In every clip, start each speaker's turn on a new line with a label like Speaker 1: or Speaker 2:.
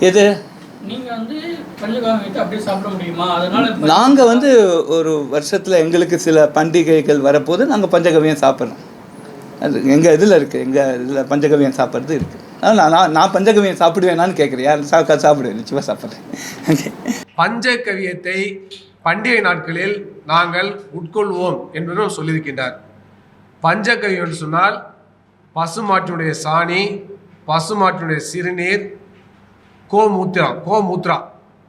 Speaker 1: எது?
Speaker 2: நீங்க வந்து பஞ்சகாலம் வைத்து அப்படியே சாப்பிட முடியுமா? அதனால இப்ப-
Speaker 1: நாங்கள் வந்து ஒரு வருஷத்தில் எங்களுக்கு சில பண்டிகைகள் வரப்போது நாங்கள் பஞ்சகவியம் சாப்பிட்றோம். அது எங்கள் இதில் இருக்குது எங்கள் இதில் பஞ்சகவியம் சாப்பிட்றது இருக்குது அதனால் நான் நான் பஞ்சகவியம் சாப்பிடுவேனான்னு கேட்குறேன் யார் சா சாப்பிடுவேன் நிச்சயமாக சாப்பிட்றேன்.
Speaker 3: பஞ்சகவியத்தை பண்டிகை நாட்களில் நாங்கள் உட்கொள்வோம் என்பதும் சொல்லியிருக்கின்றார். பஞ்சகவியம் என்று சொன்னால் பசுமாட்டினுடைய சாணி பசுமாட்டினுடைய சிறுநீர் கோமூத்திரம் கோமூத்ரா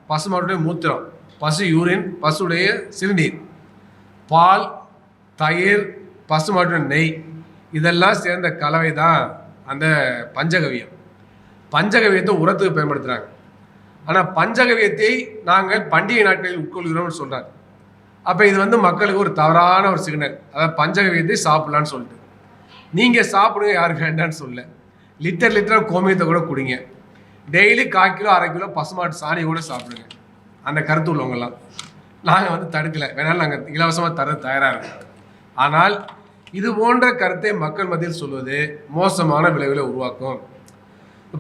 Speaker 3: பசுமாட்டுடைய மூத்திரம் பசு யூரின் பசுடைய சிறுநீர் பால் தயிர் பசுமாட்டுடைய நெய் இதெல்லாம் சேர்ந்த கலவை தான் அந்த பஞ்சகவியம். பஞ்சகவியத்தை உரத்துக்கு பயன்படுத்துகிறாங்க ஆனால் பஞ்சகவியத்தை நாங்கள் பண்டிகை நாட்களில் உட்கொள்கிறோம்னு சொல்கிறார் அப்போ இது வந்து மக்களுக்கு ஒரு தவறான ஒரு சிக்னல். அதாவது பஞ்சகவியத்தை சாப்பிட்லான்னு சொல்லிட்டு. நீங்கள் சாப்பிடுங்க யாருக்கு வேண்டாம்னு சொல்ல. லிட்டர் லிட்டராக கோமியத்தை கூட குடிங்க. டெய்லி கால் கிலோ அரை கிலோ பசுமாட்டு சாணி கூட சாப்பிடுங்க. அந்த கருத்து உள்ளவங்கெல்லாம். நாங்கள் வந்து தடுக்கலை. வேணாலும் நாங்கள் இலவசமாக தர தயாராக இருக்கோம். ஆனால் இது போன்ற கருத்தை மக்கள் மத்தியில் சொல்வது மோசமான விளைவுகளை உருவாக்கும்.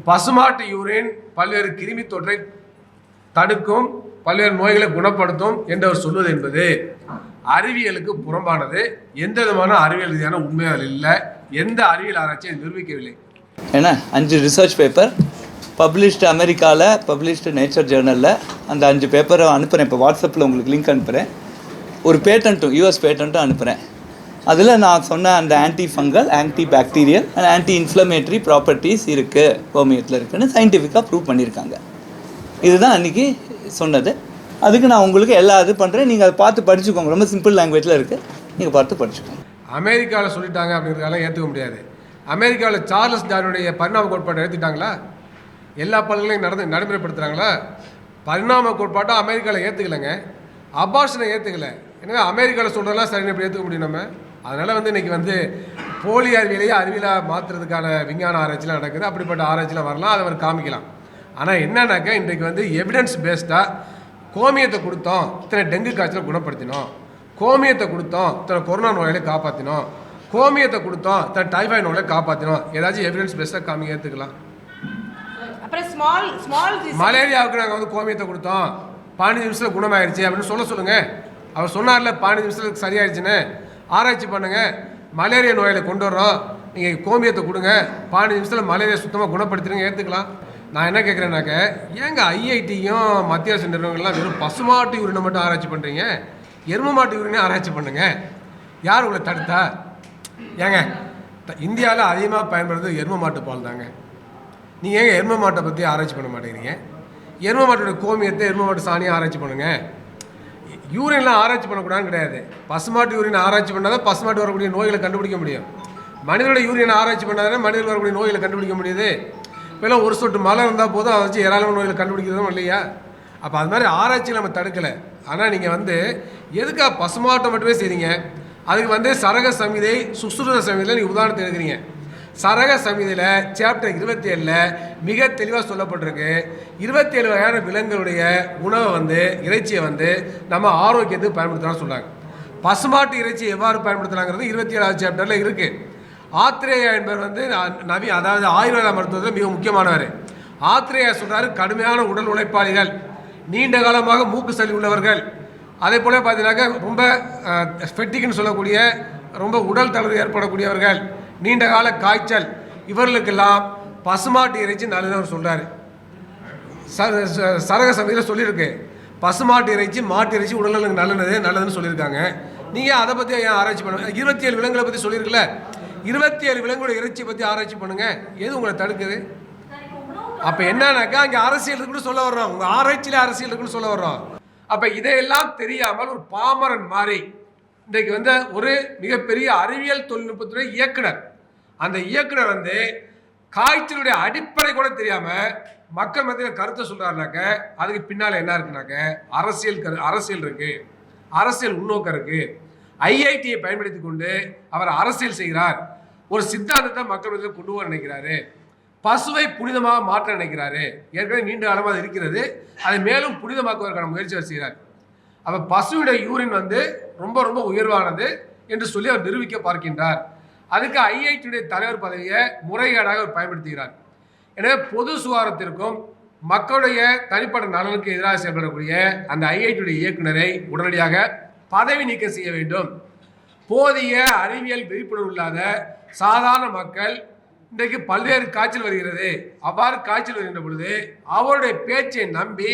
Speaker 3: பசுமாட்டு யூரின் பல்வேறு கிருமி தொற்றை தடுக்கும் பல்வேறு நோய்களை குணப்படுத்தும் என்று அவர் சொல்வது என்பது அறிவியலுக்கு புறம்பானது. எந்த விதமான அறிவியல் ரீதியான உண்மை இல்லை. எந்த அறிவியல் ஆராய்ச்சியும் நிரூபிக்கவில்லை.
Speaker 1: ஏன்னா அஞ்சு ரிசர்ச் பேப்பர் பப்ளிஷ்டு அமெரிக்காவில் பப்ளிஷ்டு நேச்சர் ஜேர்னலில் அந்த அஞ்சு பேப்பரை அனுப்புகிறேன் இப்போ வாட்ஸ்அப்பில் உங்களுக்கு லிங்க் அனுப்புகிறேன் ஒரு பேட்டன்ட்டும் யூஎஸ் பேட்டன்ட்டும் அனுப்புகிறேன் அதில் நான் சொன்ன அந்த anti fungal anti bacterial and anti inflammatory properties இருக்குது ஹோமியத்தில் இருக்குன்னு சயின்டிஃபிக்காக ப்ரூவ் பண்ணியிருக்காங்க இதுதான் அன்றைக்கி சொன்னது. அதுக்கு நான் உங்களுக்கு எல்லா இது பண்ணுறேன் நீங்கள் அதை பார்த்து படிச்சுக்கோங்க. ரொம்ப சிம்பிள் லாங்குவேஜில் இருக்குது நீங்கள் பார்த்து படிச்சுக்கோங்க.
Speaker 3: அமெரிக்காவில் சொல்லிட்டாங்க அப்படிங்கிறதுனால ஏற்றுக்க முடியாது. அமெரிக்காவில் சார்லஸ் டார்வினுடைய பரிணாம கோட்பாட்டை ஏற்றுட்டாங்களா எல்லா பல்கலையும் நடந்து நடைமுறைப்படுத்துகிறாங்களா பரிணாம கோட்பாட்டை அமெரிக்காவில் ஏற்றுக்கலைங்க அபார்ஷனை ஏற்றுக்கல எனவே அமெரிக்காவில் சொல்கிறதெல்லாம் சரி எப்படி ஏற்றுக்க முடியும் நம்ம? அதனால் வந்து இன்றைக்கி வந்து போலி அறிவியலையே அறிவியலாக மாற்றுறதுக்கான விஞ்ஞான ஆராய்ச்சிலாம் நடக்குது. அப்படிப்பட்ட ஆராய்ச்சிலாம் வரலாம் அதை அவர் காமிக்கலாம். ஆனால் என்னன்னாக்கா இன்றைக்கு வந்து எவிடன்ஸ் பேஸ்டாக கோமியத்தை கொடுத்தோம். இத்தனை டெங்கு காய்ச்சலை குணப்படுத்தினோம். கோமியத்தை கொடுத்தோம் இத்தனை கொரோனா நோயாளி காப்பாற்றினோம் கோமியத்தை கொடுத்தோம் இத்தனை டைஃபாய்டு நோயாளி காப்பாற்றினோம் ஏதாச்சும் எவிடன்ஸ்
Speaker 4: அப்புறம் ஸ்மால் ஸ்மால்
Speaker 3: மலேரியாவுக்கு நாங்கள் வந்து கோமியத்தை கொடுத்தோம். பதினஞ்சு நிமிஷத்தில் குணமாயிருச்சு அப்படின்னு சொல்ல சொல்லுங்க. அவர் சொன்னார்ல பதினஞ்சு நிமிஷத்துக்கு சரியாயிருச்சுன்னு ஆராய்ச்சி பண்ணுங்க. மலேரியா நோயாளி கொண்டு வர்றோம் நீங்கள் கோமியத்தை கொடுங்க. பதினஞ்சு நிமிஷத்தில் மலேரியா சுத்தமாக குணப்படுத்திடுங்க ஏற்றுக்கலாம் நான் என்ன கேட்குறேன்னாக்க ஏங்க ஐஐடியும் மத்திய அரசு நிறுவனங்கள்லாம் வெறும் பசுமாட்டு யூரினை மட்டும் ஆராய்ச்சி பண்ணுறீங்க எரும மாட்டு யூரினே ஆராய்ச்சி பண்ணுங்க. யார் உங்களை தடுத்தா? ஏங்க இந்தியாவில் அதிகமாக பயன்படுறது எரும மாட்டு பால் தாங்க. நீங்கள் ஏங்க எரும மாட்டை பற்றி ஆராய்ச்சி பண்ண மாட்டேங்கிறீங்க? எரும மாட்டோட கோமியத்தை எரும மாட்டு சாணியை ஆராய்ச்சி பண்ணுங்க. யூரின்லாம் ஆராய்ச்சி பண்ணக்கூடாதுன்னு கிடையாது. பசுமாட்டு யூரின் ஆராய்ச்சி பண்ணால் தான் பசுமாட்டு வரக்கூடிய நோய்களை கண்டுபிடிக்க முடியும். மனிதனோட யூரியனை ஆராய்ச்சி பண்ணாதானே மனிதர்கள் வரக்கூடிய நோய்களை கண்டுபிடிக்க முடியுது. இப்போலாம் ஒரு சொட்டு மழை இருந்தால் போதும் அதை வச்சு ஏராளமான நோய்களை கண்டுபிடிக்கிறதும் இல்லையா? அப்போ அது மாதிரி ஆராய்ச்சி நம்ம தடுக்கலை. ஆனால் நீங்கள் வந்து எதுக்காக பசுமாட்டம் மட்டுமே செய்றீங்க? அதுக்கு வந்து சரக சமிதை சுசுருத சமிதையில் நீங்கள் உதாரணத்தை எடுக்கிறீங்க சரக சமிதியில் சாப்டர் இருபத்தி ஏழில் மிக தெளிவாக சொல்லப்பட்டிருக்கு. இருபத்தி ஏழு வகையான விலங்குகளுடைய உணவை வந்து இறைச்சியை வந்து நம்ம ஆரோக்கியத்துக்கு பயன்படுத்தலாம்னு சொல்கிறாங்க பசுமாட்டு இறைச்சி எவ்வாறு பயன்படுத்தலாங்கிறது இருபத்தி ஏழாவது சாப்டரில் இருக்குது ஆத்திரேயா என்பவர் வந்து நவி அதாவது ஆயுர்வேத மருத்துவத்தில் மிக முக்கியமானவர். ஆத்திரேயா சொல்கிறாரு கடுமையான உடல் உழைப்பாளிகள். நீண்ட காலமாக மூக்கு சளி உள்ளவர்கள். அதே போல் பார்த்தீங்கன்னாக்கா ரொம்ப ஸ்பெட்டிக்னு சொல்லக்கூடிய ரொம்ப உடல் தளர்வு ஏற்படக்கூடியவர்கள். நீண்ட கால காய்ச்சல் இவர்களுக்கெல்லாம் பசுமாட்டு இறைச்சி நல்லதுன்னு சொல்கிறாரு ச- ச- சரக சமையல சொல்லியிருக்கு. பசுமாட்டு இறைச்சி மாட்டு இறைச்சி உடலுக்கு நல்லது நல்லதுன்னு சொல்லியிருக்காங்க. நீங்கள் அதை பற்றி ஏன் ஆராய்ச்சி பண்ணுங்கள் இருபத்தி ஏழு விலங்குகளை பற்றி சொல்லியிருக்கல இருபத்தி ஏழு விலங்குகளோட இறைச்சி பற்றி ஆராய்ச்சி பண்ணுங்கள் எது உங்களை தடுக்குது? அப்போ என்னன்னாக்கா அங்கே அரசியல் இருக்குன்னு சொல்ல வர்றோம். உங்கள் ஆராய்ச்சியில் அரசியல் இருக்குன்னு சொல்ல வர்றோம். அப்போ இதையெல்லாம் தெரியாமல் ஒரு பாமரன் மாறி இன்றைக்கு வந்து ஒரு மிகப்பெரிய அறிவியல் தொழில்நுட்பத்துறை இயக்குனர். அந்த இயக்குனர் வந்து காய்ச்சலுடைய அடிப்படை கூட தெரியாம மக்கள் மத்தியில் கருத்தை சொல்றாருனாக்க அதுக்கு பின்னால் என்ன இருக்குனாக்க அரசியல் கரு அரசியல் இருக்கு. அரசியல் உள்நோக்கம் இருக்கு. ஐஐடியை பயன்படுத்தி கொண்டு அவர் அரசியல் செய்கிறார். ஒரு சித்தாந்தத்தை மக்கள் மத்தியில் கொண்டு வர நினைக்கிறாரு. பசுவை புனிதமாக மாற்ற நினைக்கிறாரு ஏற்கனவே நீண்ட காலமாக அது இருக்கிறது. அதை மேலும் புனிதமாக்குவதற்கான முயற்சி அவர் செய்கிறார். அப்போ பசுவிட யூரின் வந்து ரொம்ப ரொம்ப உயர்வானது என்று சொல்லி அவர் நிரூபிக்க பார்க்கின்றார். அதுக்கு ஐஐடியுடைய தலைவர் பதவியை முறைகேடாக அவர் பயன்படுத்துகிறார். எனவே பொது சுகாதாரத்திற்கும் மக்களுடைய தனிப்பட்ட நலனுக்கு எதிராக செயல்படக்கூடிய அந்த ஐஐடியுடைய இயக்குனரை உடனடியாக பதவி நீக்கம் செய்ய வேண்டும். போதிய அறிவியல் விழிப்புணர்வு இல்லாத சாதாரண மக்கள் இன்றைக்கு பல்வேறு காய்ச்சல் வருகிறது. அவ்வாறு காய்ச்சல் வருகின்ற பொழுது அவருடைய பேச்சை நம்பி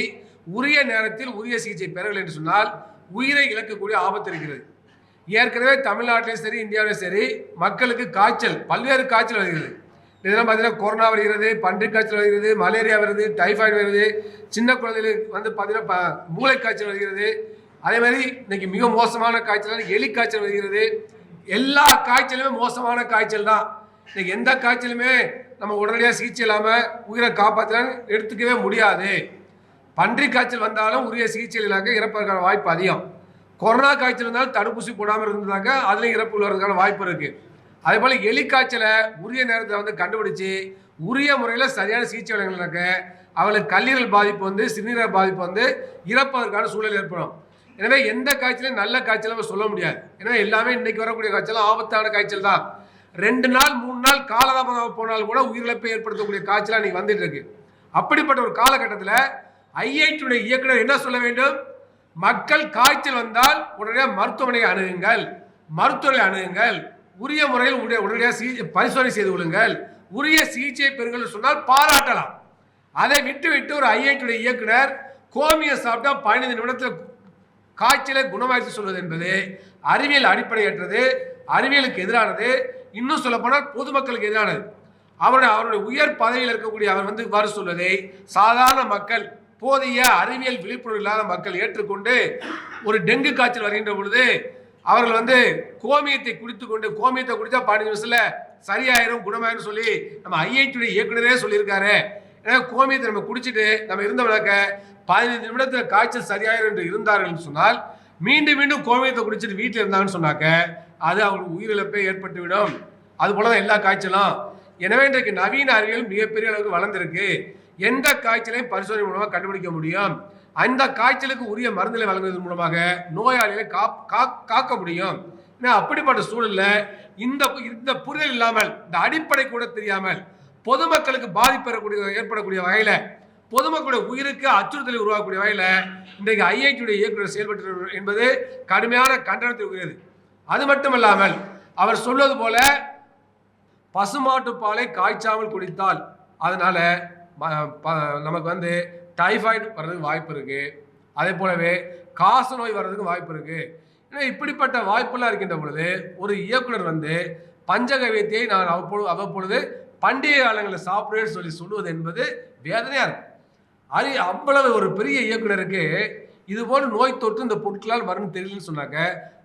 Speaker 3: உரிய நேரத்தில் உரிய சிகிச்சை பெறவில்லை என்று சொன்னால் உயிரை இழக்கக்கூடிய ஆபத்து இருக்கிறது. ஏற்கனவே தமிழ்நாட்டிலும் சரி இந்தியாவிலும் சரி மக்களுக்கு காய்ச்சல் பல்வேறு காய்ச்சல் வருகிறது. இதெல்லாம் பார்த்தீங்கன்னா கொரோனா வருகிறது பன்றி காய்ச்சல் வருகிறது மலேரியா வருது டைஃபாய்டு வருது சின்ன குழந்தைகளுக்கு வந்து பார்த்தீங்கன்னா மூளை காய்ச்சல் வருகிறது. அதே மாதிரி இன்னைக்கு மிக மோசமான காய்ச்சல் எலி காய்ச்சல் வருகிறது. எல்லா காய்ச்சலுமே மோசமான காய்ச்சல் தான். இன்னைக்கு எந்த காய்ச்சலுமே நம்ம உடனடியாக சிகிச்சை இல்லாமல் உயிரை காப்பாற்றலான்னு எடுத்துக்கவே முடியாது. பன்றி காய்ச்சல் வந்தாலும் உரிய சிகிச்சை இல்லாக்க இறப்பதற்கான வாய்ப்பு அதிகம். கொரோனா காய்ச்சல் இருந்தாலும் தடுப்பூசி போடாமல் இருந்ததாக்க அதுலேயும் இறப்பு வர்றதுக்கான வாய்ப்பு இருக்குது அதே போல் எலி காய்ச்சலை உரிய நேரத்தில் வந்து கண்டுபிடிச்சி உரிய முறையில் சரியான சிகிச்சை வழங்கினாக்க அவளுக்கு கல்லீரல் பாதிப்பு வந்து சிறுநீரக பாதிப்பு வந்து இறப்பதற்கான சூழல் ஏற்படும். எனவே எந்த காய்ச்சலையும் நல்ல காய்ச்சலை நம்ம சொல்ல முடியாது. ஏன்னா எல்லாமே இன்றைக்கி வரக்கூடிய காய்ச்சலும் ஆபத்தான காய்ச்சல் தான். ரெண்டு நாள் மூணு நாள் காலதாமதமாக போனால் கூட உயிரிழப்பை ஏற்படுத்தக்கூடிய காய்ச்சலாக இன்னைக்கு வந்துட்டு இருக்கு. அப்படிப்பட்ட ஒரு காலகட்டத்தில் ஐஐடியுடைய இயக்குனர் என்ன சொல்ல வேண்டும்? மக்கள் காய்ச்சல் வந்தால் உடனடியாக மருத்துவமனையை அணுகுங்கள். மருத்துவரை அணுகுங்கள். உரிய முறையில் உடைய உடனடியாக சிகிச்சை பரிசோதனை செய்து கொள்ளுங்கள். உரிய சிகிச்சை பெறுங்கள் சொன்னால் பாராட்டலாம். அதை விட்டு விட்டு ஒரு ஐஐடியுடைய இயக்குனர் கோமியை சாப்பிட்டா பதினைந்து நிமிடத்தில் காய்ச்சலை குணமாக்கி சொல்வது என்பது அறிவியல் அடிப்படையற்றது. அறிவியலுக்கு எதிரானது. இன்னும் சொல்லப்போனால் பொதுமக்களுக்கு எதிரானது. அவருடைய அவருடைய உயர் பதவியில் இருக்கக்கூடிய அவர் வந்து இவ்வாறு சொல்வதை சாதாரண மக்கள் போதிய அறிவியல் விழிப்புணர்வு இல்லாத மக்கள் ஏற்றுக்கொண்டு ஒரு டெங்கு காய்ச்சல் வருகின்ற பொழுது அவர்கள் வந்து கோமியத்தை குடித்துக்கொண்டு கோமியத்தை குடித்தா பதினஞ்சு நிமிஷத்தில் சரியாயிரும் குணமாயிரும் சொல்லி நம்ம ஐஐடியுடைய இயக்குனரே சொல்லியிருக்காரு. ஏன்னா கோமியத்தை நம்ம குடிச்சிட்டு நம்ம இருந்த விளக்க பதினைந்து நிமிடத்தில் காய்ச்சல் சரியாயிரும் என்று இருந்தார்கள் சொன்னால் மீண்டும் மீண்டும் கோமியத்தை குடிச்சிட்டு வீட்டில் இருந்தாங்கன்னு சொன்னாக்க அது அவங்களுக்கு உயிரிழப்பே ஏற்பட்டுவிடும். அது போல தான் எல்லா காய்ச்சலும். எனவே இன்றைக்கு நவீன அறிவியல் மிகப்பெரிய அளவுக்கு வளர்ந்துருக்கு. எந்த காய்ச்சலையும் பரிசோதனை மூலமாக கண்டுபிடிக்க முடியும். அந்த காய்ச்சலுக்கு உரிய மருந்துகளை வழங்குவதன் மூலமாக நோயாளிகளை காக்க முடியும். ஏன்னா அப்படிப்பட்ட சூழலில் இந்த இந்த புரிதல் இல்லாமல் இந்த அடிப்படை கூட தெரியாமல் பொதுமக்களுக்கு பாதிப்பு ஏற்படக்கூடிய ஏற்படக்கூடிய வகையில பொதுமக்களுடைய உயிருக்கு அச்சுறுத்தலை உருவாக்கக்கூடிய வகையில் இன்றைக்கு ஐஐடியுடைய இயக்குநர் செயல்பட்டு என்பது கடுமையான கண்டனத்திற்குரியது அது மட்டுமல்லாமல் அவர் சொல்வது போல பசுமாட்டு பாலை காய்ச்சாமல் குடித்தால் அதனால் நமக்கு வந்து டைஃபாய்டு வர்றதுக்கு வாய்ப்பு இருக்குது அதே போலவே காச நோய் வர்றதுக்கு வாய்ப்பு இருக்குது ஏன்னா இப்படிப்பட்ட வாய்ப்பெல்லாம் இருக்கின்ற பொழுது ஒரு இயக்குனர் வந்து பஞ்சகவியத்தை நான் அவ்வப்பொழுது அவ்வப்பொழுது பண்டிகை காலங்களில் சாப்பிடுவேன்னு சொல்லி சொல்லுவது என்பது வேதனையாக இருக்கும். அது அவ்வளவு ஒரு பெரிய இயக்குனருக்கு இது போல நோய் தொற்று இந்த பொருட்களால் வரும்னு தெரியலன்னு சொன்னாக்க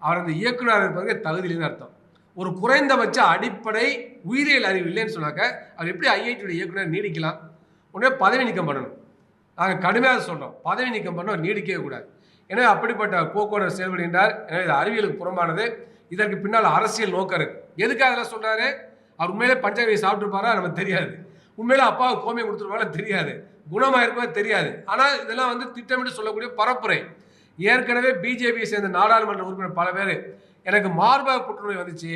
Speaker 3: அவர் அந்த இயக்குனர் இருப்பதற்கு தகுதியிலேன்னு அர்த்தம். ஒரு குறைந்தபட்ச அடிப்படை உயிரியல் அறிவு இல்லைன்னு சொன்னாக்க அவர் எப்படி ஐஐடியோட இயக்குனர் நீடிக்கலாம்? உடனே பதவி நீக்கம் பண்ணணும். நாங்கள் கடுமையாக சொல்கிறோம் பதவி நீக்கம் பண்ண நீடிக்கவே கூடாது. எனவே அப்படிப்பட்ட போக்குவரத்து செயல்படுகின்றார். எனவே இது அறிவியலுக்கு புறம்பானது. இதற்கு பின்னால் அரசியல் நோக்கம் இருக்கு. எதுக்காக அதெல்லாம் சொன்னார் அவர் உண்மையிலே பஞ்சகவியை சாப்பிட்டுருப்பாரா? நமக்கு தெரியாது. உண்மையிலே அப்பாவுக்கு கோமியம் கொடுத்துருப்பாரா? தெரியாது. குணமாக இருப்பது தெரியாது. ஆனால் இதெல்லாம் வந்து திட்டமிட்டு சொல்லக்கூடிய பரப்புரை. ஏற்கனவே பிஜேபியை சேர்ந்த நாடாளுமன்ற உறுப்பினர் பல பேர் எனக்கு மார்பக புற்றுநோய் வந்துச்சு.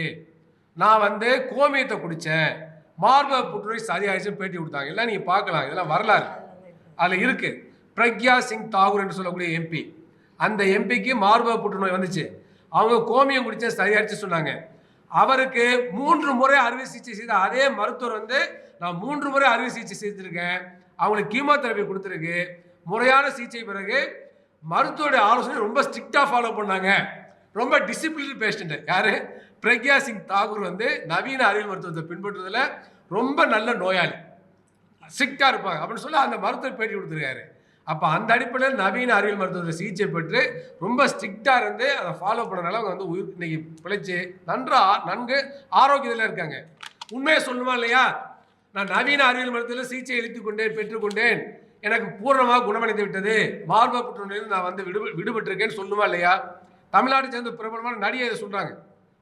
Speaker 3: நான் வந்து கோமியத்தை குடித்தேன் மார்பக புற்றுநோய் சரியாயிடுச்சுன்னு பேட்டி கொடுத்தாங்க. எல்லாம் நீங்கள் பார்க்கலாம். இதெல்லாம் வரலாறு. அதில் இருக்குது பிரக்யா சிங் தாகூர் என்று சொல்லக்கூடிய எம்பி அந்த எம்பிக்கு மார்பக புற்றுநோய் வந்துச்சு. அவங்க கோமியம் குடிச்ச சரியாயிடுச்சு சொன்னாங்க. அவருக்கு மூன்று முறை அறுவை சிகிச்சை செய்த அதே மருத்துவர் வந்து நான் மூன்று முறை அறுவை சிகிச்சை செய்திருக்கேன் அவங்களுக்கு கீமோதெரபி கொடுத்துருக்கு. முறையான சிகிச்சை பிறகு மருத்துவருடைய ஆலோசனை ரொம்ப ஸ்ட்ரிக்டாக ஃபாலோ பண்ணாங்க. ரொம்ப டிசிப்ளின் பேஷண்ட்டு யார்? பிரக்யா சிங் தாகூர் வந்து நவீன அறிவியல் மருத்துவத்தை பின்பற்றுறதுல ரொம்ப நல்ல நோயாளி. ஸ்ட்ரிக்டாக இருப்பாங்க. அப்படின்னு சொல்லி அந்த மருத்துவர் பேட்டி கொடுத்துருக்காரு. அப்போ அந்த அடிப்படையில் நவீன அறிவியல் மருத்துவத்தை சிகிச்சை பெற்று ரொம்ப ஸ்ட்ரிக்டாக இருந்து அதை ஃபாலோ பண்ணனால அவங்க வந்து உயிர் இன்னைக்கு பிழைச்சி நன்றா நன்கு ஆரோக்கியத்தில் இருக்காங்க. உண்மையை சொல்லுமா இல்லையா? நான் நவீன அறிவியல் மருத்துவத்தில் சிகிச்சை அளித்துக் கொண்டேன் பெற்றுக்கொண்டேன் எனக்கு பூர்ணமாக குணமடைந்து விட்டது. மார்பக புற்றுநோயிலிருந்து நான் வந்து விடு விடுபட்டிருக்கேன்னு சொல்லணுமா இல்லையா? தமிழ்நாட்டை சேர்ந்த பிரபலமான நடிகை இதை சொல்கிறாங்க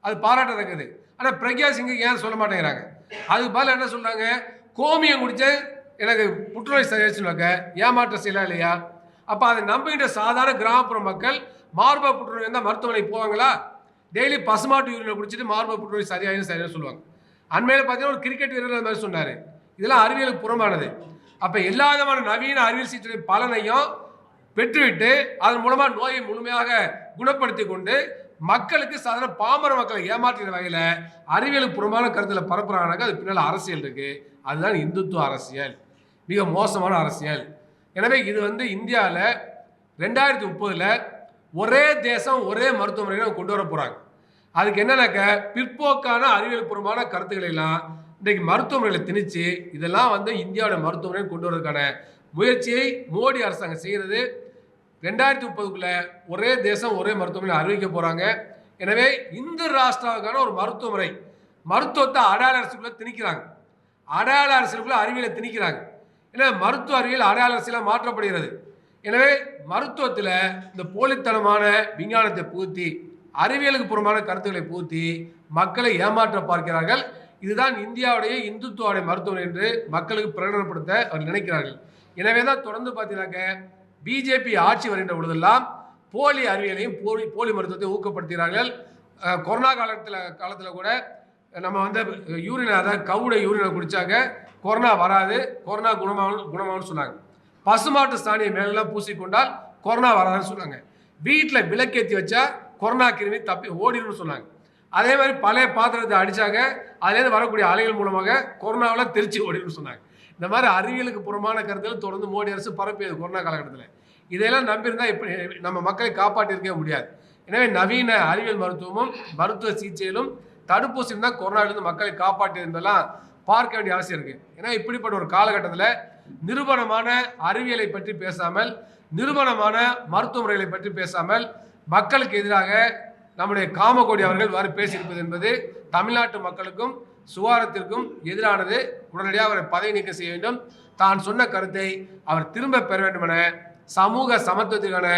Speaker 3: அது பாராட்டத்தக்கது. ஆனால் பிரக்யா சிங் ஏன் சொல்ல மாட்டேங்கிறாங்க? அதுக்கு பதில் என்ன சொல்கிறாங்க கோமியம் குடிச்ச எனக்கு புற்றுநோய் சரியாச்சுனாக்க ஏமாற்ற செய்யலாம் இல்லையா? அப்போ அதை நம்பிக்கிட்ட சாதாரண கிராமப்புற மக்கள் மார்பக புற்றுநோய் இருந்தால் மருத்துவமனைக்கு போவாங்களா? டெய்லி பசுமாட்டு யூரினை குடிச்சிட்டு மார்பக புற்றுநோய் சரியாயிரும் சரியாக சொல்லுவாங்க. அண்மையில் பார்த்தீங்கன்னா ஒரு கிரிக்கெட் வீரர் அந்த மாதிரி சொன்னார். இதெல்லாம் அறிவியலுக்கு புறமானது அப்போ எல்லா விதமான நவீன அறிவியல் சிகிச்சை பலனையும் பெற்றுவிட்டு அதன் மூலமாக நோயை முழுமையாக குணப்படுத்தி கொண்டு மக்களுக்கு சாதாரண பாமர மக்களை ஏமாற்றுகிற வகையில் அறிவியலுக்கு புறமான கருத்தில் பரப்புகிறாங்க அது பின்னால் அரசியல் இருக்குது அதுதான் இந்துத்துவ அரசியல். மிக மோசமான அரசியல். எனவே இது வந்து இந்தியாவில் ரெண்டாயிரத்தி முப்பதில் ஒரே தேசம் ஒரே மருத்துவமனையை கொண்டு வர போகிறாங்க அதுக்கு என்னன்னாக்க பிற்போக்கான அறிவியல் பூர்வமான கருத்துக்களை எல்லாம் இன்றைக்கு மருத்துவமனையில் திணிச்சு இதெல்லாம் வந்து இந்தியாவோட மருத்துவமனையை கொண்டு வரதுக்கான முயற்சியை மோடி அரசாங்கம் செய்கிறது. ரெண்டாயிரத்தி முப்பதுக்குள்ளே ஒரே தேசம் ஒரே மருத்துவமனை அறிவிக்க போகிறாங்க எனவே இந்து ராஷ்டிராவுக்கான ஒரு மருத்துவமுறை மருத்துவத்தை அடையாள அரசுக்குள்ளே திணிக்கிறாங்க. அடையாள அரசுக்குள்ளே அறிவியலை திணிக்கிறாங்க. எனவே மருத்துவ அறிவியல் அடையாள அரசியலாக மாற்றப்படுகிறது. எனவே மருத்துவத்தில் இந்த போலித்தனமான விஞ்ஞானத்தை புகுத்தி அறிவியலுக்கு புறமான கருத்துக்களை பூத்தி மக்களை ஏமாற்ற பார்க்கிறார்கள். இதுதான் இந்தியாவுடைய இந்துத்துவாவுடைய மருத்துவம் என்று மக்களுக்கு பிரகடனப்படுத்த அவர் நினைக்கிறார்கள். எனவே தான் தொடர்ந்து பார்த்தீங்கன்னாக்க பிஜேபி ஆட்சி வருகின்ற பொழுதெல்லாம் போலி அறிவியலையும் போலி போலி மருத்துவத்தை ஊக்கப்படுத்துகிறார்கள். கொரோனா காலத்தில் காலத்தில் கூட நம்ம வந்து யூரின் அதாவது கவுட யூரினை குடித்தாங்க கொரோனா வராது கொரோனா குணமாகும் குணமாகும்னு சொன்னாங்க. பசுமாட்டு சாணியை மேலெல்லாம் பூசிக்கொண்டால் கொரோனா வராதுன்னு சொன்னாங்க. வீட்டில் விளக்கேற்றி வச்சா கொரோனா கிருமி தப்பி ஓடிடும்னு சொன்னாங்க. அதே மாதிரி பழைய பாத்திரத்தை அடித்தாங்க அதுலேருந்து வரக்கூடிய அலைகள் மூலமாக கொரோனாவில் தெரிச்சு ஓடிடும்னு சொன்னாங்க. இந்த மாதிரி அறிவியலுக்கு புறமான கருத்துகள் தொடர்ந்து மோடி அரசு பரப்பியது கொரோனா காலகட்டத்தில். இதையெல்லாம் நம்பியிருந்தால் இப்படி நம்ம மக்களை காப்பாற்றியிருக்கவே முடியாது. எனவே நவீன அறிவியல் மருத்துவமும் மருத்துவ சிகிச்சையிலும் தடுப்பூசி தான் கொரோனாவிலிருந்து மக்களை காப்பாற்றியிருந்தெல்லாம் பார்க்க வேண்டிய அவசியம் இருக்குது ஏன்னா இப்படிப்பட்ட ஒரு காலகட்டத்தில் நிரூபணமான அறிவியலை பற்றி பேசாமல் நிரூபணமான மருத்துவ முறைகளை பற்றி பேசாமல் மக்களுக்கு எதிராக நம்முடைய காமகோடி அவர்கள் வாரி பேசியிருப்பது என்பது தமிழ்நாட்டு மக்களுக்கும் சுகாரத்திற்கும் எதிரானது. உடனடியாக அவரை பதவி நீக்கம் செய்ய வேண்டும். தான் சொன்ன கருத்தை அவர் திரும்ப பெற வேண்டும் என சமூக சமத்துவத்திற்கான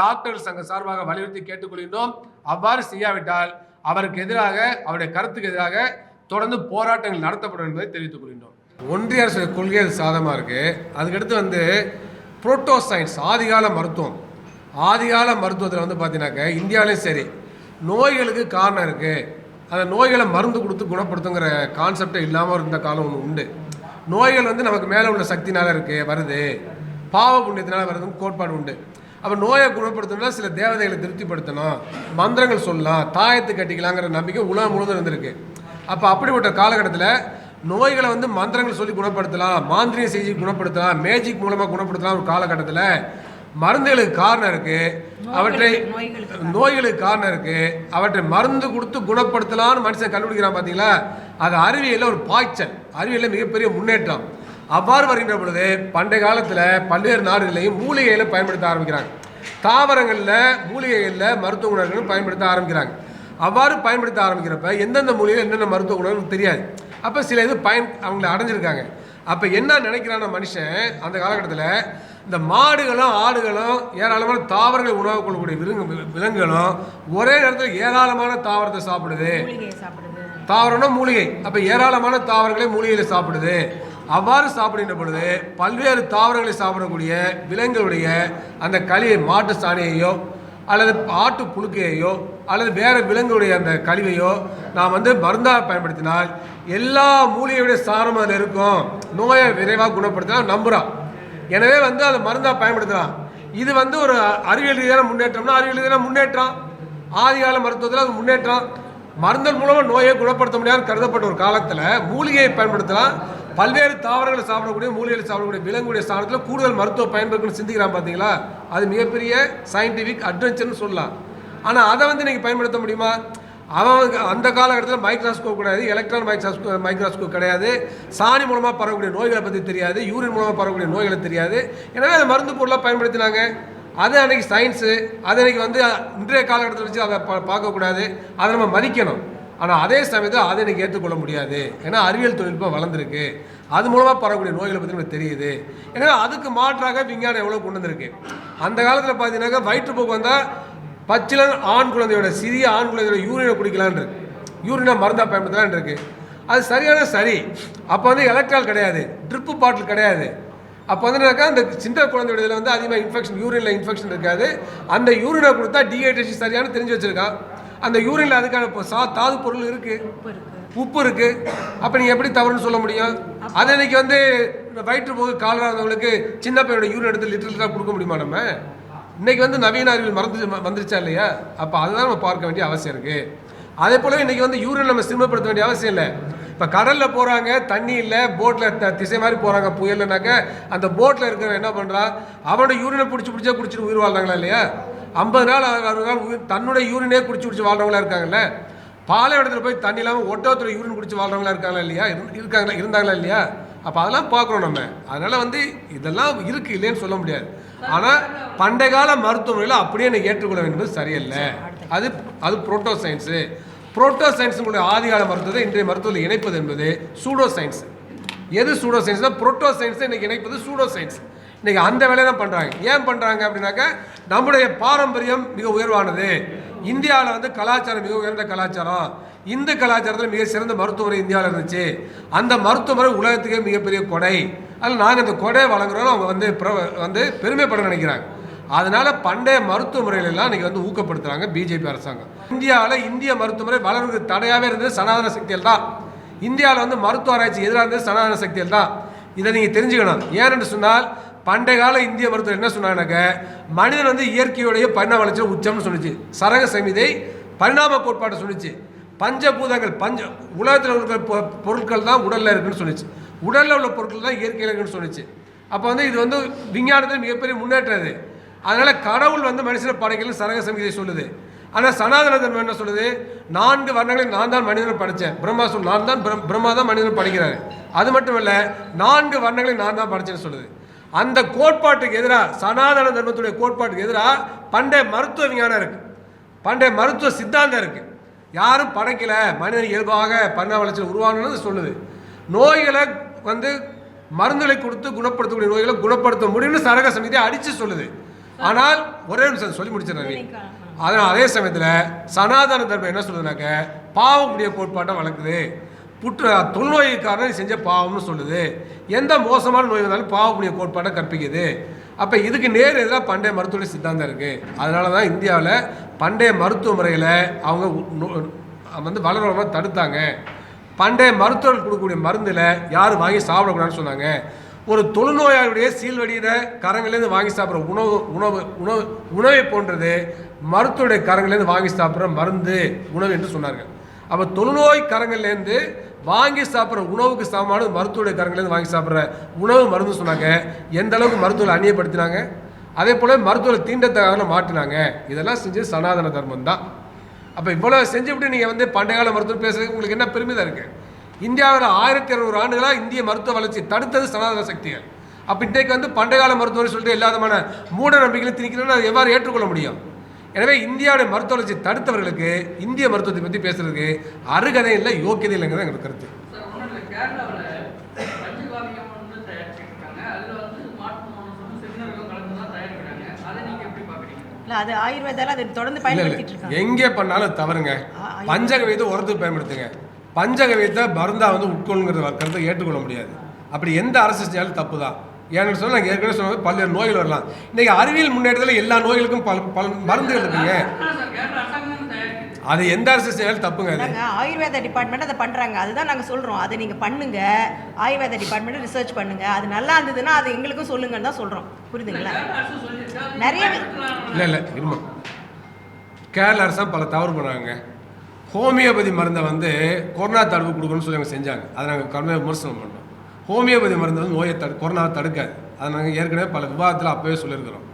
Speaker 3: டாக்டர் சங்க சார்பாக வலியுறுத்தி கேட்டுக்கொள்கின்றோம். அவ்வாறு செய்யாவிட்டால் அவருக்கு எதிராக அவருடைய கருத்துக்கு எதிராக தொடர்ந்து போராட்டங்கள் நடத்தப்படும் என்பதை தெரிவித்துக் கொள்கின்றோம். ஒன்றிய அரசு கொள்கை அது சாதகமாக இருக்கு. அதுக்கடுத்து வந்து புரோட்டோ சயின்ஸ் ஆதிகால மருத்துவம். ஆதிகால மருத்துவத்தில் வந்து பார்த்தீங்கன்னாக்க இந்தியாவிலையும் சரி நோய்களுக்கு காரணம் இருக்குது அந்த நோய்களை மருந்து கொடுத்து குணப்படுத்துங்கிற கான்செப்டே இல்லாமல் இருந்த காலம் ஒன்று உண்டு. நோய்கள் வந்து நமக்கு மேலே உள்ள சக்தினால இருக்குது வருது. பாவ புண்ணியத்தினால வருதுன்னு கோட்பாடு உண்டு. அப்போ நோயை குணப்படுத்தணும்னா சில தேவதைகளை திருப்திப்படுத்தணும் மந்திரங்கள் சொல்லலாம் தாயத்து கட்டிக்கலாங்கிற நம்பிக்கை உலகம் முழுவதும் இருந்திருக்கு. அப்போ அப்படிப்பட்ட காலகட்டத்தில் நோய்களை வந்து மந்திரங்கள் சொல்லி குணப்படுத்தலாம் மாந்திரிய செஞ்சு குணப்படுத்தலாம் மேஜிக் மூலமாக குணப்படுத்தலாம் ஒரு காலகட்டத்தில் மருந்துகளுக்கு காரணம் இருக்கு. அவற்றை
Speaker 4: நோய்களுக்கு
Speaker 3: காரணம். இருக்கு. அவற்றை மருந்து கொடுத்து குணப்படுத்தலாம்னு மனுஷன் கண்டுபிடிக்கிறான் பார்த்தீங்களா அது அறிவியலில் ஒரு பாய்ச்சல். அறிவியலில் மிகப்பெரிய முன்னேற்றம். அவ்வாறு வருகின்ற பொழுது பண்டைய காலத்தில் பல்வேறு நாடுகளையும் மூலிகைகளை பயன்படுத்த ஆரம்பிக்கிறாங்க. தாவரங்களில் மூலிகைகளில் மருத்துவ குணங்கள் பயன்படுத்த ஆரம்பிக்கிறாங்க. அவ்வாறு பயன்படுத்த ஆரம்பிக்கிறப்ப எந்தெந்த மூலிகையில் என்னென்ன மருத்துவ குணங்கள் தெரியாது. அப்போ சில இது பயன் அவங்கள அடைஞ்சிருக்காங்க. அப்போ என்ன நினைக்கிறான மனுஷன் அந்த காலகட்டத்தில் இந்த மாடுகளும் ஆடுகளும் ஏராளமான தாவரங்களை உணவு கொள்ளக்கூடிய விலங்கு விலங்குகளும் ஒரே நேரத்தில் ஏராளமான தாவரத்தை சாப்பிடுது. தாவரம்னா மூலிகை. அப்போ ஏராளமான தாவரங்களை மூலிகையில் சாப்பிடுது. அவ்வாறு சாப்பிடுகின்ற பொழுது பல்வேறு தாவரங்களை சாப்பிடக்கூடிய விலங்குகளுடைய அந்த களியை மாட்டு சாணியையோ அல்லது ஆட்டு புழுக்கையோ அல்லது வேறு விலங்குடைய அந்த கழிவையோ நாம் வந்து மருந்தாக பயன்படுத்தினால் எல்லா மூலிகையுடைய சாரம் அதில் இருக்கும். நோயை விரைவாக குணப்படுத்தலாம் நம்புகிறான் எனவே வந்து அதை மருந்தாக பயன்படுத்தலாம். இது வந்து ஒரு அறிவியல் ரீதியான முன்னேற்றம்னா அறிவியல் ரீதியான முன்னேற்றம். ஆதிகால மருத்துவத்தில் அது முன்னேற்றம். மருந்தன் மூலமாக நோயை குணப்படுத்த முடியாதுன்னு கருதப்பட்ட ஒரு காலத்தில் மூலிகையை பயன்படுத்தலாம். பல்வேறு தாவரங்களை சாப்பிடக்கூடிய மூலிகைகளை சாப்பிடக்கூடிய விலங்குடைய சாணத்தில் கூடுதல் மருத்துவ பயன்படுத்தணும்னு சிந்திக்கிறான் பார்த்தீங்களா அது மிகப்பெரிய சயின்டிஃபிக் அட்வென்ச்சர்னு சொல்லலாம். ஆனால் அதை வந்து இன்னைக்கு பயன்படுத்த முடியுமா? அவன் அந்த காலகட்டத்தில் மைக்ராஸ்கோப் கிடையாது எலக்ட்ரான் மைக்ராஸ்கோ மைக்ராஸ்கோப் கிடையாது. சாணி மூலமாக பரவக்கூடிய நோய்களை பற்றி தெரியாது யூரின் மூலமாக பரவக்கூடிய நோய்களை தெரியாது. எனவே அதை மருந்து பொருளாக பயன்படுத்தினாங்க. அது அன்றைக்கி சயின்ஸு அது அன்றைக்கி வந்து இன்றைய காலகட்டத்தில் வச்சு அதை பா- பார்க்கக்கூடாது. அதை நம்ம மதிக்கணும். ஆனால் அதே சமயத்தில் அதை இன்றைக்கி ஏற்றுக்கொள்ள முடியாது. ஏன்னா அறிவியல் தொழில்நுட்பம் வளர்ந்துருக்கு. அது மூலமாக பரவக்கூடிய நோய்களை பற்றி நமக்கு தெரியுது. ஏன்னா அதுக்கு மாற்றாக விஞ்ஞானம் எவ்வளோ கொண்டு வந்திருக்கு? அந்த காலத்தில் பார்த்தீங்கன்னாக்கா வயிற்றுப்போக்கு வந்தால் பச்சிலன் ஆண் குழந்தையோட சிறிய ஆண் குழந்தையோட யூரினை குடிக்கலான் இருக்கு. யூரினை மருந்தாக பயன்படுத்தலான் இருக்கு. அது சரியான சரி. அப்போ வந்து எலக்ட்ரால் கிடையாது. ட்ரிப்பு பாட்டில் கிடையாது. அப்போ வந்து என்னக்கா அந்த சின்ன குழந்தையோட இதில் வந்து அதிகமாக இன்ஃபெக்ஷன் யூரினில் இன்ஃபெக்ஷன் இருக்காது. அந்த யூரினை கொடுத்தா டீஹைட்ரேஷன் சரியான தெரிஞ்சு வச்சிருக்கான் அந்த யூரினில் அதுக்கான இப்போ சா தாது பொருள் இருக்குது உப்பு இருக்கு. அப்போ நீங்கள் எப்படி தவறுன்னு சொல்ல முடியும்? அதை இன்னைக்கு வந்து வயிற்று போகு காலரா இருந்தவங்களுக்கு சின்ன பையனோட யூரின் எடுத்து லிட்டர் லிட்டராக கொடுக்க முடியுமா நம்ம? இன்னைக்கு வந்து நவீன அறிவியல் மறந்து வந்துருச்சா இல்லையா? அப்போ அதுதான் நம்ம பார்க்க வேண்டிய அவசியம் இருக்கு. அதே போல இன்னைக்கு வந்து யூரியன் நம்ம சிறுமப்படுத்த வேண்டிய அவசியம் இல்லை. இப்போ கடலில் போகிறாங்க தண்ணி இல்லை போட்டில் திசை மாதிரி போகிறாங்க புயல்னாக்க அந்த போட்டில் இருக்கிறவன் என்ன பண்ணுறான் அவனோட யூரினை பிடிச்சி பிடிச்சா குடிச்சிட்டு உயிர் வாழ்றாங்களா இல்லையா? ஐம்பது நாள் அறுபது நாள் உயிர் தன்னோட யூரினே குடிச்சு குடிச்சு வாழ்றவங்களா இருக்காங்கல்ல? பாலைவனத்தில் போய் தண்ணி இல்லாமல் ஒட்டகத்தில் யூரின் குடிச்சு வாழ்றவங்களா இருக்காங்களா இல்லையா? இருக்காங்களா இருந்தாங்களா இல்லையா? அப்போ அதெல்லாம் பார்க்குறோம் நம்ம. அதனால் வந்து இதெல்லாம் இருக்குது இல்லைன்னு சொல்ல முடியாது. ஆனால் பண்டைய கால மருத்துவமனையில் அப்படியே எனக்கு ஏற்றுக்கொள்ள வேண்டும் சரியல்ல. அது அது புரோட்டோ சயின்ஸு புரோட்டோ சயின்ஸுடைய ஆதிகால மருத்துவத்தை இன்றைய மருத்துவத்தில் இணைப்பது என்பது சூடோ சயின்ஸ் எது சூடோ சயின்ஸ்னா புரோட்டோ சயின்ஸை இன்றைக்கி இணைப்பது சூடோ சயின்ஸ் இன்றைக்கி அந்த வேலையை தான் பண்ணுறாங்க ஏன் பண்ணுறாங்க அப்படின்னாக்கா நம்முடைய பாரம்பரியம் மிக உயர்வானது. இந்தியாவில் வந்து கலாச்சாரம் மிக உயர்ந்த கலாச்சாரம். இந்து கலாச்சாரத்தில் மிக சிறந்த மருத்துவமுறை இந்தியாவில் இருந்துச்சு. அந்த மருத்துவமுறை உலகத்துக்கே மிகப்பெரிய கொடை. அதில் நாங்கள் இந்த கொடை வளர்க்குறோம் அவங்க வந்து வந்து பெருமைப்பட நினைக்கிறாங்க. அதனால பண்டைய மருத்துவ முறைகள் இன்றைக்கி வந்து ஊக்கப்படுத்துகிறாங்க பிஜேபி அரசாங்கம். இந்தியாவில் இந்திய மருத்துவமுறை வளர்றதுக்கு தடையாகவே இருந்தது சனாதன சக்திகள் தான். இந்தியாவில் வந்து மருத்துவ ஆராய்ச்சி எதிராக இருந்தது சனாதன சக்திகள் தான். இதை நீங்கள் தெரிஞ்சுக்கணும். ஏனென்று சொன்னால் பண்டைய கால இந்திய மருத்துவர் என்ன சொன்னாங்கன்னாக்க மனிதன் வந்து இயற்கையுடைய பரிணாம வளர்ச்சி உச்சம்னு சொன்னிச்சு சரக சமிதை பரிணாம கோட்பாட்டை சொன்னிச்சு பஞ்சபூதங்கள் பஞ்ச உலகத்தில் இருக்கிற பொ- பொருட்கள் தான் உடலில் இருக்குன்னு சொன்னிச்சு உடலில் உள்ள பொருட்கள் தான் இயற்கை இருக்குன்னு சொன்னிச்சு அப்போ வந்து இது வந்து விஞ்ஞானத்தில் மிகப்பெரிய முன்னேற்றம் அது அதனால் கடவுள் வந்து மனுஷனை படைக்கல சரக சமிதை சொல்லுது. ஆனால் சனாதன தர்மம் என்ன சொல்லுது? நான்கு வர்ணங்களை நான் தான் மனிதனை படைத்தேன் பிரம்மா சொல் நான் தான் பிரம்- பிரம்மா தான் மனிதனை படைக்கிறாரு. அது மட்டும் இல்லை நான்கு வர்ணங்களை நான் தான் படைச்சேன்னு சொல்லுது. அந்த கோட்பாட்டுக்கு எதிராக சனாதன தர்மத்துடைய கோட்பாட்டுக்கு எதிராக பண்டைய மருத்துவ விஞ்ஞானம் இருக்குது பண்டைய மருத்துவ சித்தாந்தம் இருக்குது யாரும் படைக்கலை. மனிதன் இயல்பாக பண்ண வளர்ச்சி உருவானது சொல்லுது. நோய்களை வந்து மருந்துகளை கொடுத்து குணப்படுத்தக்கூடிய நோய்களை குணப்படுத்த முடியும்னு சரக சமிதி அடித்து சொல்லுது. ஆனால் ஒரே நிமிஷம் சொல்லி முடிச்சிடறேன் அதனால் அதே சமயத்தில் சனாதன தர்மம் என்ன சொல்லுதுனாக்க பாவமுடைய கோட்பாட்டை வளர்க்குது. புற்று தொல்நோய்க்காரன் செஞ்ச பாவம்னு சொல்லுது. எந்த மோசமான நோய் வந்தாலும் பாவமுடைய கோட்பாட்டை கற்பிக்குது. அப்போ இதுக்கு நேர் எதிராக பண்டைய மருத்துவ சித்தாந்தம் இருக்குது அதனால தான் இந்தியாவில் பண்டைய மருத்துவ முறையில் அவங்க வந்து வளர்றவங்க தடுத்தாங்க. பண்டைய மருத்துவர்கள் கொடுக்கக்கூடிய மருந்தில் யாரும் வாங்கி சாப்பிடக்கூடாதுன்னு சொன்னாங்க. ஒரு தொழுநோயாளியுடைய சீல்வடியிற கரங்கள்லேருந்து வாங்கி சாப்பிட்ற உணவு உணவு உணவு உணவை போன்றது மருத்துவருடைய கரங்கள்லேருந்து வாங்கி சாப்பிட்ற மருந்து உணவு என்று சொன்னார்கள். அப்போ தொழுநோய் கரங்கள்லேருந்து வாங்கி சாப்பிட்ற உணவுக்கு சமமான மருத்துவருடைய கரங்கள்லேருந்து வாங்கி சாப்பிட்ற உணவு மருந்து சொன்னாங்க. எந்த அளவுக்கு மருத்துவரை அந்நியப்படுத்தினாங்க அதே போல் மருத்துவரை தீண்டத்தகாத மாட்டினாங்க இதெல்லாம் செஞ்சு சனாதன தர்மம் தான் அப்போ இவ்வளோ செஞ்சுவிட்டு நீங்கள் வந்து பண்டைய கால மருத்துவம் பேசுறதுக்கு உங்களுக்கு என்ன பெருமிதம் இருக்குது இந்தியாவில் ஆயிரத்தி இரநூறு ஆண்டுகளாக இந்திய மருத்துவ வளர்ச்சி தடுத்தது சனாதன சக்திகள். அப்போ இன்றைக்கு வந்து பண்டைய கால மருத்துவம்னு சொல்லிட்டு இல்லாதமான மூட நம்பிக்கைகளை திணிக்கணும்னு அதை எவ்வாறு ஏற்றுக்கொள்ள முடியும்? எனவே இந்தியாவுடைய மருத்துவ வளர்ச்சி தடுத்தவர்களுக்கு இந்திய மருத்துவத்தை பற்றி பேசுறதுக்கு அருகதை இல்லை யோக்கியதை இல்லைங்கிறது எங்களுக்கு கருத்து
Speaker 2: சார் ஒன்றும் இல்லை கேரளாவில் பஞ்சகாவியம் வந்து தயாரிச்சுட்டு இருக்காங்க அதில் வந்து மாட்டு மானசமும் சிறுநீரகம் கலந்து தான் தயாரிக்கிறாங்க அதை நீங்கள் எப்படி பார்க்குறீங்க
Speaker 4: இல்ல அது ஆயுர்வேதால அது தொடர்ந்து பயன்படுத்திட்டு இருக்காங்க
Speaker 3: எங்கே பண்ணாலும் தவறுங்க. பஞ்சகவியத்தை உரத்துக்கு பயன்படுத்துங்க. பஞ்சகவியத்தை மருந்தா வந்து உட்கொள்ளுங்கிற கருத்தை ஏற்றுக்கொள்ள முடியாது. அப்படி எந்த அரசு செஞ்சாலும் தப்பு தான் ஏன்னு சொன்னால் நாங்கள் ஏற்கனவே சொன்ன மாதிரி பல்வேறு நோய்கள் வரலாம். இன்னைக்கு அறிவியல் முன்னேற்றத்தில் எல்லா நோய்களுக்கும் பல பல மருந்துகள் இருக்குங்க. அது எந்த அரசு செஞ்சாலும் தப்புங்க அது.
Speaker 4: ஆயுர்வேத டிபார்ட்மெண்ட் அதை பண்றாங்க. அதுதான் நாங்க சொல்றோம். அதை நீங்க பண்ணுங்க. ஆயுர்வேத டிபார்ட்மெண்ட் ரிசர்ச் பண்ணுங்க. அது நல்லா இருந்ததுன்னா அது எங்களுக்கும் சொல்லுங்கன்னு தான் சொல்றோம். புரியுதுங்களா? நிறைய
Speaker 3: இல்லை இல்லை இருமா. கேரள அரசாங்கம் பல தவறு பண்ணாங்க. ஹோமியோபதி மருந்தை வந்து கொரோனா தடுப்பு கொடுக்கணும்னு சொல்லி அவங்க செஞ்சாங்க. அதை நாங்கள் கடுமையாக விமர்சனம் பண்ணோம் ஹோமியோபதி மருந்து வந்து நோயை தடு கொரோனாவை தடுக்காது. அதை நாங்கள் ஏற்கனவே பல விவாதத்தில் அப்போவே சொல்லியிருக்கிறோம்.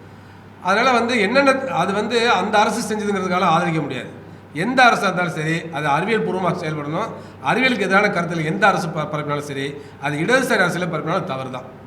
Speaker 3: அதனால் வந்து என்னென்ன அது வந்து அந்த அரசு செஞ்சதுங்கிறதுக்காக ஆதரிக்க முடியாது. எந்த அரசாக இருந்தாலும் சரி அது அறிவியல் பூர்வமாக செயல்படணும். அறிவியலுக்கு எதிரான கருத்தில் எந்த அரசு ப- பரப்பினாலும் சரி அது இடதுசாரி அரசியல் பரப்பினாலும் தவறு தான்